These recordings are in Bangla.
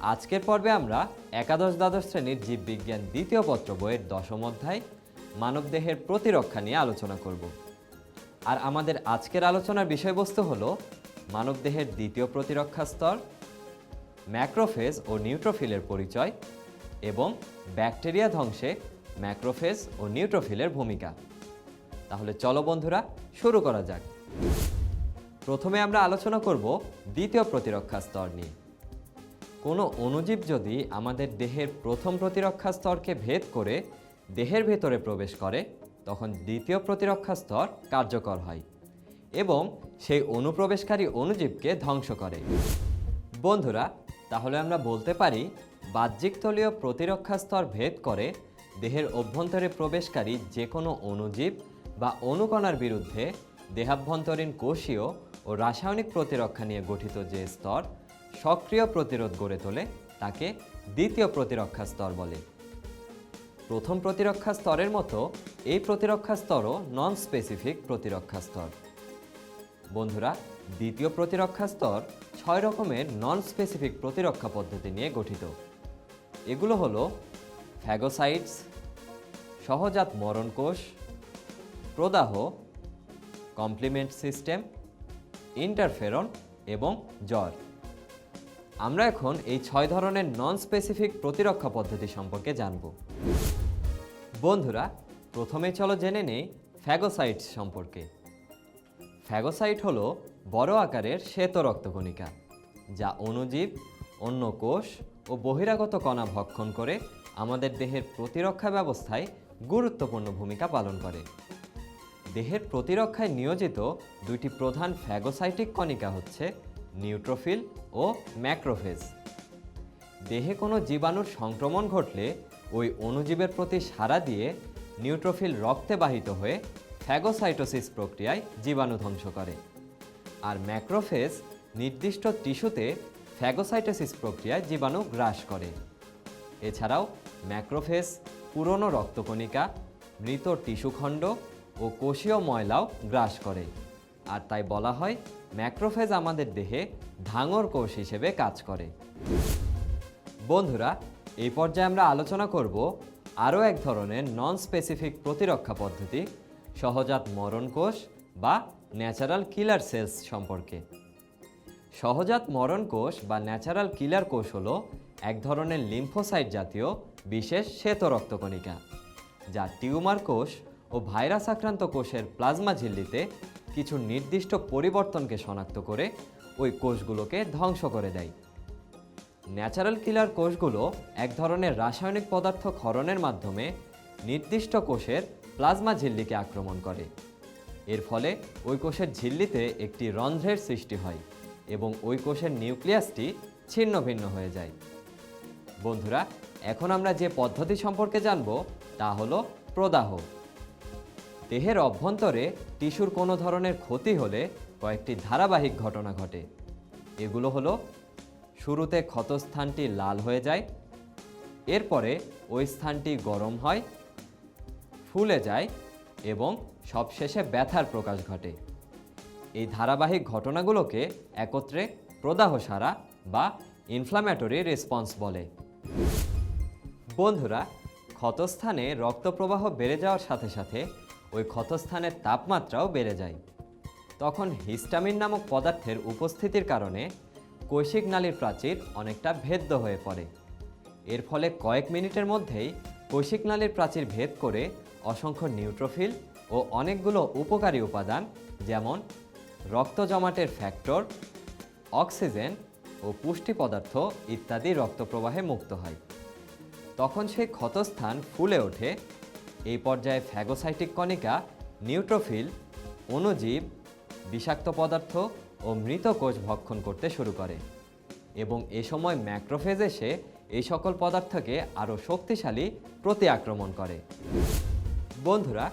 আজকের পর্বে আমরা একাদশ দ্বাদশ শ্রেণির জীববিজ্ঞান দ্বিতীয় পত্র বইয়ের দশম অধ্যায়, মানবদেহের প্রতিরক্ষা নিয়ে আলোচনা করব। আর আমাদের আজকের আলোচনার বিষয়বস্তু হলো মানবদেহের দ্বিতীয় প্রতিরক্ষা স্তর, ম্যাক্রোফেজ ও নিউট্রোফিলের পরিচয় এবং ব্যাকটেরিয়া ধ্বংসে ম্যাক্রোফেজ ও নিউট্রোফিলের ভূমিকা। তাহলে চলো বন্ধুরা, শুরু করা যাক। প্রথমে আমরা আলোচনা করব দ্বিতীয় প্রতিরক্ষা স্তর নিয়ে। কোনো অণুজীব যদি আমাদের দেহের প্রথম প্রতিরক্ষা স্তরকে ভেদ করে দেহের ভেতরে প্রবেশ করে, তখন দ্বিতীয় প্রতিরক্ষা স্তর কার্যকর হয় এবং সেই অনুপ্রবেশকারী অণুজীবকে ধ্বংস করে। বন্ধুরা, তাহলে আমরা বলতে পারি, বাহ্যিক তলীয় প্রতিরক্ষা স্তর ভেদ করে দেহের অভ্যন্তরে প্রবেশকারী যে কোনো অণুজীব বা অণুকণার বিরুদ্ধে দেহাভ্যন্তরীণ কোষীয় ও রাসায়নিক প্রতিরক্ষা নিয়ে গঠিত যে স্তর সক্রিয় প্রতিরোধ গড়ে তোলে তাকে দ্বিতীয় প্রতিরক্ষা স্তর বলে। প্রথম প্রতিরক্ষা স্তরের মতো এই প্রতিরক্ষা স্তরও নন স্পেসিফিক প্রতিরক্ষা স্তর। বন্ধুরা, দ্বিতীয় প্রতিরক্ষা স্তর ছয় রকমের নন স্পেসিফিক প্রতিরক্ষা পদ্ধতি নিয়ে গঠিত। এগুলো হলো ফ্যাগোসাইটস সহজাত মরণ কোষ প্রদাহ কমপ্লিমেন্ট সিস্টেম ইন্টারফেরন এবং জ্বর। আমরা এখন এই ছয় ধরনের নন স্পেসিফিক প্রতিরক্ষা পদ্ধতি সম্পর্কে জানব। বন্ধুরা, প্রথমে চলো জেনে নেই ফ্যাগোসাইট সম্পর্কে। ফ্যাগোসাইট হলো বড় আকারের শ্বেত রক্তকণিকা, যা অণুজীব, অন্য কোষ ও বহিরাগত কণা ভক্ষণ করে আমাদের দেহের প্রতিরক্ষা ব্যবস্থায় গুরুত্বপূর্ণ ভূমিকা পালন করে। দেহের প্রতিরক্ষায় নিয়োজিত দুইটি প্রধান ফ্যাগোসাইটিক কণিকা হচ্ছে নিউট্রোফিল ও ম্যাক্রোফেজ। দেহে কোনো জীবাণুর সংক্রমণ ঘটলে ওই অণুজীবের প্রতি সাড়া দিয়ে নিউট্রোফিল রক্তে বাহিত হয়ে ফ্যাগোসাইটোসিস প্রক্রিয়ায় জীবাণু ধ্বংস করে। আর ম্যাক্রোফেজ নির্দিষ্ট টিস্যুতে ফ্যাগোসাইটোসিস প্রক্রিয়ায় জীবাণু গ্রাস করে। এছাড়াও ম্যাক্রোফেজ, পুরনো রক্তকণিকা, মৃত টিস্যুখণ্ড ও কোষীয় ময়লাও গ্রাস করে। আর তাই বলা হয় ম্যাক্রোফেজ আমাদের দেহে ধাঙর কোষ হিসেবে কাজ করে। বন্ধুরা, এই পর্যায়ে আমরা আলোচনা করব আরও এক ধরনের নন স্পেসিফিক প্রতিরক্ষা পদ্ধতি, সহজাত মরণ কোষ বা ন্যাচারাল কিলার সেলস সম্পর্কে। সহজাত মরণ কোষ বা ন্যাচারাল কিলার কোষ হলো এক ধরনের লিম্ফোসাইট জাতীয় বিশেষ শ্বেত রক্তকণিকা যা টিউমার কোষ ও ভাইরাস আক্রান্ত কোষের প্লাজমা ঝিল্লিতে কিছু নির্দিষ্ট পরিবর্তনকে শনাক্ত করে ওই কোষগুলোকে ধ্বংস করে দেয়। ন্যাচারাল কিলার কোষগুলো এক ধরনের রাসায়নিক পদার্থ ক্ষরণের মাধ্যমে নির্দিষ্ট কোষের প্লাজমা ঝিল্লিকে আক্রমণ করে। এর ফলে ওই কোষের ঝিল্লিতে একটি রন্ধ্রের সৃষ্টি হয় এবং ওই কোষের নিউক্লিয়াসটি ছিন্ন ভিন্ন হয়ে যায়। বন্ধুরা, এখন আমরা যে পদ্ধতি সম্পর্কে জানব তা হলো প্রদাহ। দেহের অভ্যন্তরে টিস্যুর কোনো ধরনের ক্ষতি হলে কয়েকটি ধারাবাহিক ঘটনা ঘটে। এগুলো হলো, শুরুতে ক্ষতস্থানটি লাল হয়ে যায়, এরপরে ওই স্থানটি গরম হয়, ফুলে যায় এবং সবশেষে ব্যথার প্রকাশ ঘটে। এই ধারাবাহিক ঘটনাগুলোকে একত্রে প্রদাহ সারা বা ইনফ্লামেটরি রেসপন্স বলে। বন্ধুরা, ক্ষতস্থানে রক্তপ্রবাহ বেড়ে যাওয়ার সাথে সাথে ওই ক্ষতস্থানের তাপমাত্রাও বেড়ে যায়। তখন হিস্টামিন নামক পদার্থের উপস্থিতির কারণে কৈশিক নালীর প্রাচীর অনেকটা ভেদ্য হয়ে পড়ে। এর ফলে কয়েক মিনিটের মধ্যেই কৈশিক নালীর প্রাচীর ভেদ করে অসংখ্য নিউট্রোফিল ও অনেকগুলো উপকারী উপাদান যেমন রক্ত জমাটের ফ্যাক্টর, অক্সিজেন ও পুষ্টি পদার্থ ইত্যাদি রক্তপ্রবাহে মুক্ত হয়। তখন সেই ক্ষতস্থান ফুলে ওঠে এই পর্যায়ে ফ্যাগোসাইটিক কণিকা, নিউট্রোফিল, অণুজীব, বিষাক্ত পদার্থ ও মৃত কোষ ভক্ষণ করতে শুরু করে এবং এ সময় ম্যাক্রোফেজ এসে এই সকল পদার্থকে আরও শক্তিশালী প্রতি আক্রমণ করে। বন্ধুরা,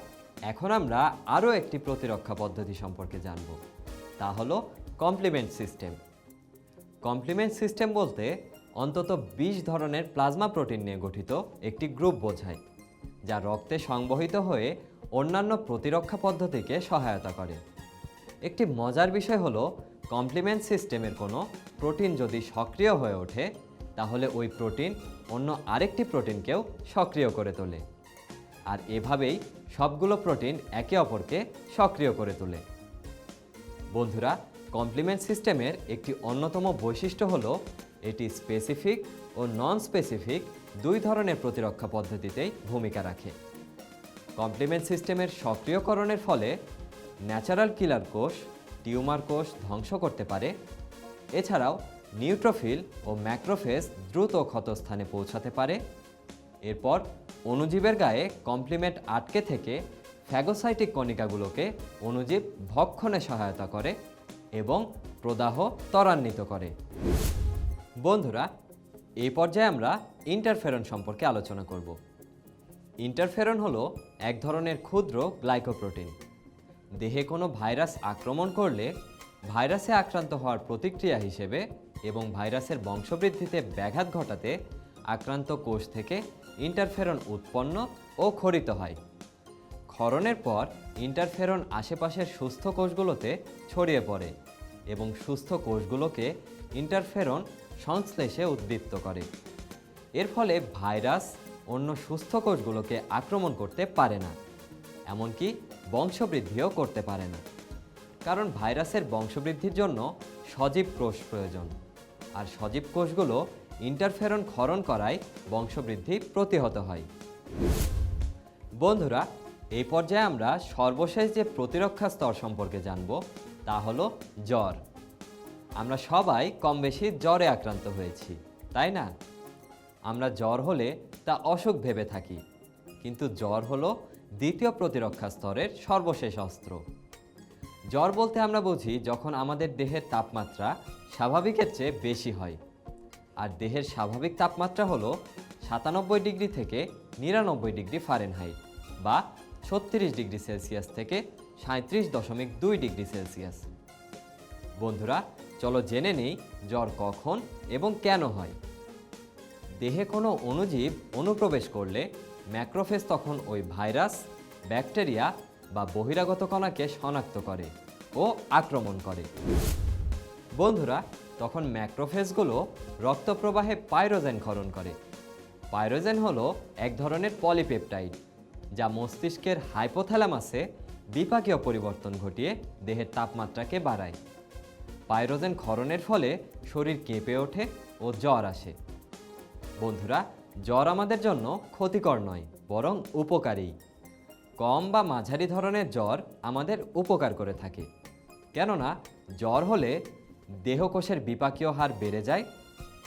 এখন আমরা আরও একটি প্রতিরক্ষা পদ্ধতি সম্পর্কে জানব, তা হলো কমপ্লিমেন্ট সিস্টেম। কমপ্লিমেন্ট সিস্টেম বলতে অন্তত ২০ ধরনের প্লাজমা প্রোটিন নিয়ে গঠিত একটি গ্রুপ বোঝায়। যা রক্তে সংবহিত হয়ে অন্যান্য প্রতিরক্ষা পদ্ধতিকে সহায়তা করে। একটি মজার বিষয় হলো কমপ্লিমেন্ট সিস্টেমের কোনো প্রোটিন যদি সক্রিয় হয়ে ওঠে, তাহলে ওই প্রোটিন অন্য আরেকটি প্রোটিনকেও সক্রিয় করে তোলে। আর এভাবেই সবগুলো প্রোটিন একে অপরকে সক্রিয় করে তোলে। বন্ধুরা কমপ্লিমেন্ট সিস্টেমের একটি অন্যতম বৈশিষ্ট্য হলো, এটি স্পেসিফিক ও নন স্পেসিফিক দুই ধরনের প্রতিরক্ষা পদ্ধতিতেই ভূমিকা রাখে। কমপ্লিমেন্ট সিস্টেমের সক্রিয়করণের ফলে ন্যাচারাল কিলার কোষ, টিউমার কোষ ধ্বংস করতে পারে। এছাড়াও নিউট্রোফিল ও ম্যাক্রোফেজ দ্রুত ক্ষতস্থানে পৌঁছাতে পারে। এরপর অণুজীবের গায়ে কমপ্লিমেন্ট আটকে থেকে ফ্যাগোসাইটিক কণিকাগুলোকে অণুজীব ভক্ষণে সহায়তা করে এবং প্রদাহ ত্বরান্বিত করে। বন্ধুরা এই পর্যায়ে আমরা ইন্টারফেরন সম্পর্কে আলোচনা করব। ইন্টারফেরন হলো এক ধরনের ক্ষুদ্র গ্লাইকোপ্রোটিন দেহে কোনো ভাইরাস আক্রমণ করলে ভাইরাসে আক্রান্ত হওয়ার প্রতিক্রিয়া হিসেবে এবং ভাইরাসের বংশবৃদ্ধিতে ব্যাঘাত ঘটাতে আক্রান্ত কোষ থেকে ইন্টারফেরন উৎপন্ন ও ক্ষরিত হয়। ক্ষরণের পর ইন্টারফেরন আশেপাশের সুস্থ কোষগুলোতে ছড়িয়ে পড়ে এবং সুস্থ কোষগুলোকে ইন্টারফেরন সংশ্লেষে উদ্দীপ্ত করে। এর ফলে ভাইরাস অন্য সুস্থ কোষগুলোকে আক্রমণ করতে পারে না, এমনকি বংশবৃদ্ধিও করতে পারে না। কারণ ভাইরাসের বংশবৃদ্ধির জন্য সজীব কোষ প্রয়োজন, আর সজীব কোষগুলো ইন্টারফেরন ক্ষরণ করায় বংশবৃদ্ধি প্রতিহত হয়। বন্ধুরা, এই পর্যায়ে আমরা সর্বশেষ যে প্রতিরক্ষা স্তর সম্পর্কে জানব তা হলো জ্বর। আমরা সবাই কম বেশি জ্বরে আক্রান্ত হয়েছি, তাই না? আমরা জ্বর হলে তা অসুখ ভেবে থাকি, কিন্তু জ্বর হলো দ্বিতীয় প্রতিরক্ষা স্তরের সর্বশেষ অস্ত্র। জ্বর বলতে আমরা বুঝি যখন আমাদের দেহের তাপমাত্রা স্বাভাবিকের চেয়ে বেশি হয়, আর দেহের স্বাভাবিক তাপমাত্রা হলো সাতানব্বই ডিগ্রি থেকে নিরানব্বই ডিগ্রি ফারেনহাইট বা ছত্রিশ ডিগ্রি সেলসিয়াস থেকে সাঁত্রিশ দশমিক দুই ডিগ্রি সেলসিয়াস। বন্ধুরা চলো জেনে নেই জ্বর কখন এবং কেন হয়। দেহে কোনো অণুজীব অনুপ্রবেশ করলে ম্যাক্রোফেজ তখন ওই ভাইরাস, ব্যাকটেরিয়া বা বহিরাগত কণাকে শনাক্ত করে ও আক্রমণ করে। বন্ধুরা, তখন ম্যাক্রোফেজগুলো রক্ত প্রবাহে পাইরোজেন ক্ষরণ করে। পাইরোজেন হলো এক ধরনের পলিপেপটাইড, যা মস্তিষ্কের হাইপোথ্যালামাসে বিপাকীয় পরিবর্তন ঘটিয়ে দেহের তাপমাত্রাকে বাড়ায়। পাইরোজেন ক্ষরণের ফলে শরীর কেঁপে ওঠে ও জ্বর আসে। বন্ধুরা, জ্বর আমাদের জন্য ক্ষতিকর নয়, বরং উপকারী। কম বা মাঝারি ধরনের জ্বর আমাদের উপকার করে থাকে। কেননা, জ্বর হলে দেহকোষের বিপাকীয় হার বেড়ে যায়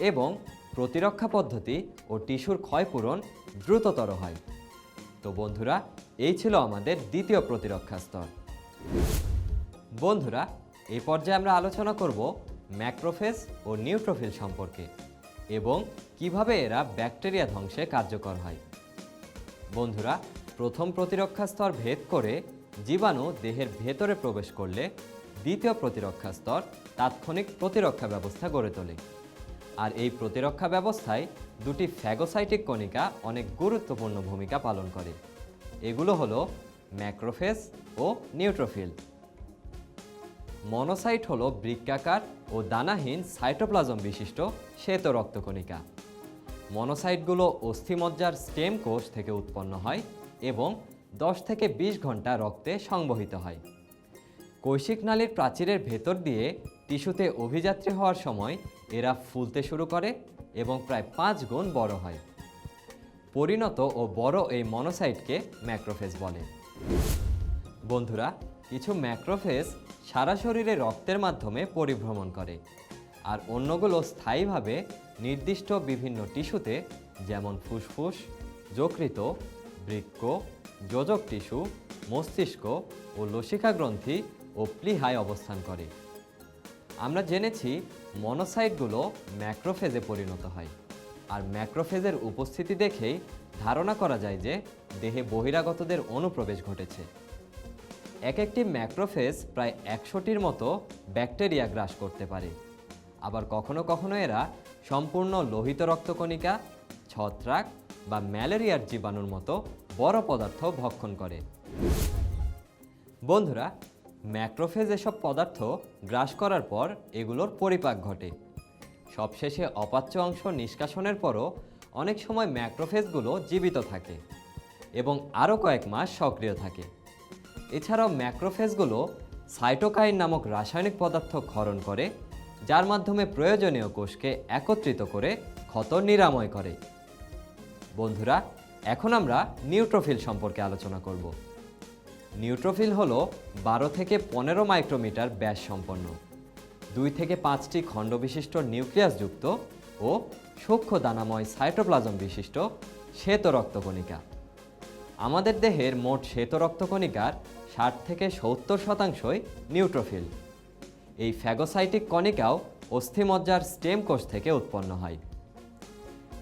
এবং প্রতিরক্ষা পদ্ধতি ও টিস্যুর ক্ষয়পূরণ দ্রুততর হয়। তো বন্ধুরা, এই ছিল আমাদের দ্বিতীয় প্রতিরক্ষা স্তর। বন্ধুরা এই পর্যায়ে আমরা আলোচনা করব ম্যাক্রোফেজ ও নিউট্রোফিল সম্পর্কে এবং কীভাবে এরা ব্যাকটেরিয়া ধ্বংসে কার্যকর হয়। বন্ধুরা, প্রথম প্রতিরক্ষা স্তর ভেদ করে জীবাণু দেহের ভেতরে প্রবেশ করলে দ্বিতীয় প্রতিরক্ষা স্তর তাৎক্ষণিক প্রতিরক্ষা ব্যবস্থা গড়ে তোলে। আর এই প্রতিরক্ষা ব্যবস্থায় দুটি ফ্যাগোসাইটিক কণিকা অনেক গুরুত্বপূর্ণ ভূমিকা পালন করে। এগুলো হলো ম্যাক্রোফেজ ও নিউট্রোফিল। মনোসাইট হলো বৃক্কাকার ও দানাহীন সাইটোপ্লাজম বিশিষ্ট শ্বেত রক্তকণিকা। মনোসাইটগুলো অস্থিমজ্জার স্টেম কোষ থেকে উৎপন্ন হয় এবং দশ থেকে বিশ ঘণ্টা রক্তে সংবহিত হয়। কৈশিক নালীর প্রাচীরের ভেতর দিয়ে টিস্যুতে অভিযাত্রী হওয়ার সময় এরা ফুলতে শুরু করে এবং প্রায় পাঁচ গুণ বড় হয়। পরিণত ও বড় এই মনোসাইটকে ম্যাক্রোফেজ বলে। বন্ধুরা, কিছু ম্যাক্রোফেজ সারা শরীরে রক্তের মাধ্যমে পরিভ্রমণ করে। আর অন্যগুলো স্থায়ীভাবে নির্দিষ্ট বিভিন্ন টিস্যুতে, যেমন ফুসফুস যকৃত বৃক্ক, যোজক টিস্যু, মস্তিষ্ক ও লসিকা গ্রন্থি ও প্লিহায় অবস্থান করে। আমরা জেনেছি মনোসাইটগুলো ম্যাক্রোফেজে পরিণত হয়। আর ম্যাক্রোফেজের উপস্থিতি দেখেই ধারণা করা যায় যে দেহে বহিরাগতদের অনুপ্রবেশ ঘটেছে। এক একটি ম্যাক্রোফেজ প্রায় একশোটির মতো ব্যাকটেরিয়া গ্রাস করতে পারে। আবার কখনো কখনো এরা সম্পূর্ণ লোহিত রক্তকণিকা, ছত্রাক বা ম্যালেরিয়ার জীবাণুর মতো বড় পদার্থ ভক্ষণ করে। বন্ধুরা, ম্যাক্রোফেজ এসব পদার্থ গ্রাস করার পর এগুলোর পরিপাক ঘটে। সবশেষে অপাচ্য অংশ নিষ্কাশনের পরও অনেক সময় ম্যাক্রোফেজগুলো জীবিত থাকে এবং আরও কয়েক মাস সক্রিয় থাকে। এছাড়াও ম্যাক্রোফেজগুলো সাইটোকাইন নামক রাসায়নিক পদার্থ ক্ষরণ করে, যার মাধ্যমে প্রয়োজনীয় কোষকে একত্রিত করে ক্ষত নিরাময় করে। বন্ধুরা, এখন আমরা নিউট্রোফিল সম্পর্কে আলোচনা করব। নিউট্রোফিল হল বারো থেকে পনেরো মাইক্রোমিটার ব্যাস সম্পন্ন, দুই থেকে পাঁচটি খণ্ডবিশিষ্ট নিউক্লিয়াসযুক্ত ও সূক্ষ্ম দানাময় সাইটোপ্লাজম বিশিষ্ট শ্বেত রক্তকণিকা আমাদের দেহের মোট শ্বেত রক্তকণিকার ষাট থেকে সত্তর শতাংশই নিউট্রোফিল। এই ফ্যাগোসাইটিক কণিকাও অস্থিমজ্জার স্টেম কোষ থেকে উৎপন্ন হয়।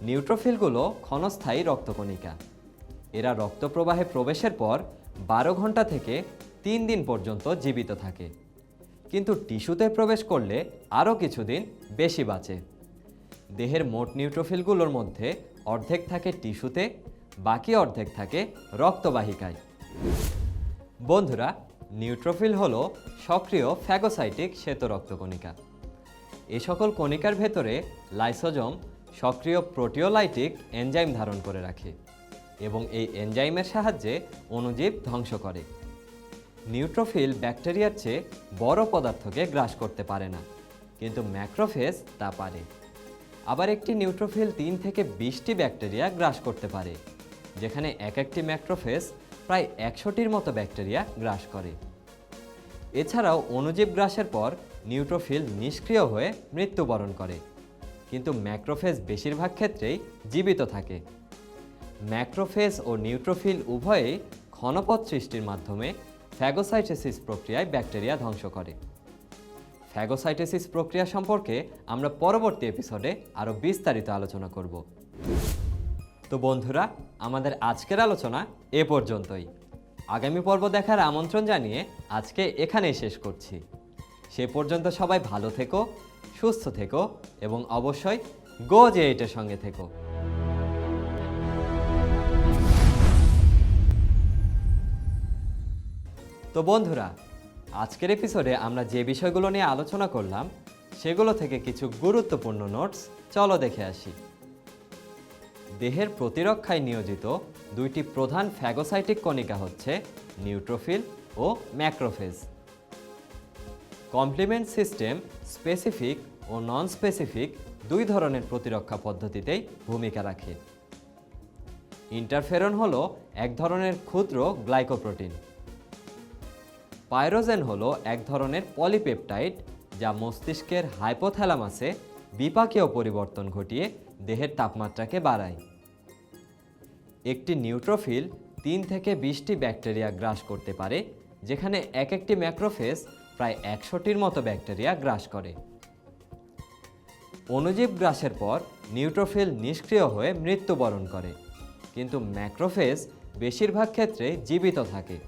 নিউট্রোফিলগুলো ক্ষণস্থায়ী রক্তকণিকা। এরা রক্তপ্রবাহে প্রবেশের পর বারো ঘণ্টা থেকে তিন দিন পর্যন্ত জীবিত থাকে। কিন্তু টিস্যুতে প্রবেশ করলে আরও কিছুদিন বেশি বাঁচে। দেহের মোট নিউট্রোফিলগুলোর মধ্যে অর্ধেক থাকে টিস্যুতে বাকি অর্ধেক থাকে রক্তবাহিকায়। বন্ধুরা, নিউট্রোফিল হলো সক্রিয় ফ্যাগোসাইটিক শ্বেত রক্তকণিকা এ সকল কণিকার ভেতরে লাইসোজম সক্রিয় প্রোটিওলাইটিক এনজাইম ধারণ করে রাখে এবং এই এনজাইমের সাহায্যে অণুজীব ধ্বংস করে। নিউট্রোফিল ব্যাকটেরিয়ার চেয়ে বড় পদার্থকে গ্রাস করতে পারে না, কিন্তু ম্যাক্রোফেজ তা পারে। আবার একটি নিউট্রোফিল তিন থেকে বিশটি ব্যাকটেরিয়া গ্রাস করতে পারে। যেখানে এক একটি ম্যাক্রোফেজ প্রায় একশোটির মতো ব্যাকটেরিয়া গ্রাস করে। এছাড়াও অণুজীব গ্রাসের পর নিউট্রোফিল নিষ্ক্রিয় হয়ে মৃত্যুবরণ করে। কিন্তু ম্যাক্রোফেজ বেশিরভাগ ক্ষেত্রেই জীবিত থাকে। ম্যাক্রোফেজ ও নিউট্রোফিল উভয়েই ক্ষণপথ সৃষ্টির মাধ্যমে ফ্যাগোসাইটেসিস প্রক্রিয়ায় ব্যাকটেরিয়া ধ্বংস করে। ফ্যাগোসাইটেসিস প্রক্রিয়া সম্পর্কে আমরা পরবর্তী এপিসোডে আরও বিস্তারিত আলোচনা করব। তো বন্ধুরা, আমাদের আজকের আলোচনা এ পর্যন্তই। আগামী পর্ব দেখার আমন্ত্রণ জানিয়ে আজকে এখানেই শেষ করছি। সে পর্যন্ত সবাই ভালো থেকো, সুস্থ থেকো এবং অবশ্যই গো জে এইটের সঙ্গে থেকো। তো বন্ধুরা, আজকের এপিসোডে আমরা যে বিষয়গুলো নিয়ে আলোচনা করলাম, সেগুলো থেকে কিছু গুরুত্বপূর্ণ নোটস চলো দেখে আসি। দেহের প্রতিরক্ষায় নিয়োজিত দুইটি প্রধান ফ্যাগোসাইটিক কণিকা হচ্ছে নিউট্রোফিল ও ম্যাক্রোফেজ। কমপ্লিমেন্ট সিস্টেম স্পেসিফিক ও নন স্পেসিফিক দুই ধরনের প্রতিরক্ষা পদ্ধতিতেই ভূমিকা রাখে। ইন্টারফেরন হলো এক ধরনের ক্ষুদ্র গ্লাইকোপ্রোটিন। পাইরোজেন হলো এক ধরনের পলিপেপটাইড যা মস্তিষ্কের হাইপোথ্যালামাসে বিপাকীয় পরিবর্তন ঘটিয়ে দেহের তাপমাত্রাকে বাড়ায়। একটি নিউট্রোফিল তিন থেকে বিশটি ব্যাকটেরিয়া গ্রাস করতে পারে, যেখানে এক একটি ম্যাক্রোফেজ প্রায় একশোটির মতো ব্যাকটেরিয়া গ্রাস করে। অণুজীব গ্রাসের পর নিউট্রোফিল নিষ্ক্রিয় হয়ে মৃত্যুবরণ করে, কিন্তু ম্যাক্রোফেজ বেশিরভাগ ক্ষেত্রে জীবিত থাকে।